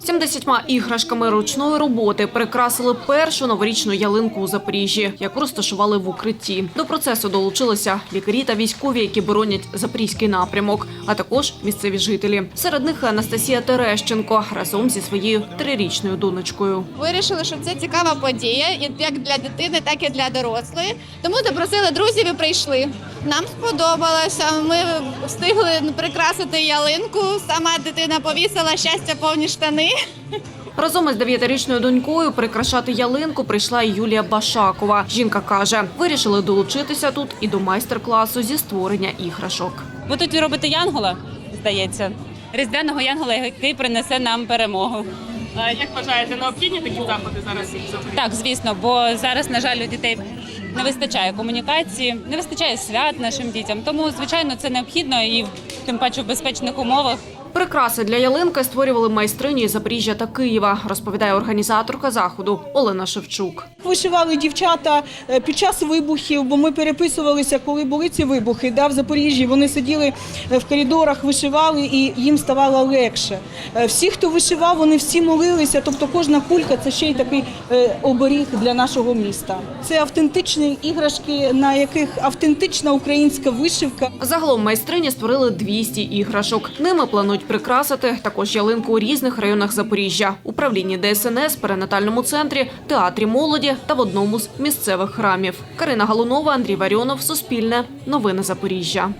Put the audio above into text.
70 іграшками ручної роботи прикрасили першу новорічну ялинку у Запоріжжі, яку розташували в укритті. До процесу долучилися лікарі та військові, які боронять запорізький напрямок, а також місцеві жителі. Серед них Анастасія Терещенко разом зі своєю трирічною донечкою. Вирішили, що це цікава подія, як для дитини, так і для дорослої. Тому запросили друзів і прийшли. Нам сподобалося. Ми встигли прикрасити ялинку. Сама дитина повісила щастя повні штани. Разом із дев'ятирічною донькою прикрашати ялинку прийшла і Юлія Башакова. Жінка каже, вирішили долучитися тут і до майстер-класу зі створення іграшок. Ви тут робите янгола, здається, різдвяного янгола, який принесе нам перемогу. Як вважаєте, необхідні такі заходи зараз? Так, звісно, бо зараз, на жаль, у дітей не вистачає комунікації, не вистачає свят нашим дітям. Тому, звичайно, це необхідно і тим паче в безпечних умовах. Прикраси для ялинки створювали майстрині із Запоріжжя та Києва, розповідає організаторка заходу Олена Шевчук. Вишивали дівчата е, під час вибухів, бо ми переписувалися, коли були ці вибухи. Да, в Запоріжжі вони сиділи е, в коридорах, вишивали, і їм ставало легше. Е, Всі, хто вишивав, вони всі молилися. Тобто кожна кулька це ще й такий оберіг для нашого міста. Це автентичні іграшки, на яких автентична українська вишивка. Загалом майстрині створили 200 іграшок. Ними планують прикрасити також ялинку у різних районах Запоріжжя, управлінні ДСНС, перинатальному центрі, театрі молоді та в одному з місцевих храмів. Карина Галунова, Андрій Варіонов, Суспільне, Новини Запоріжжя.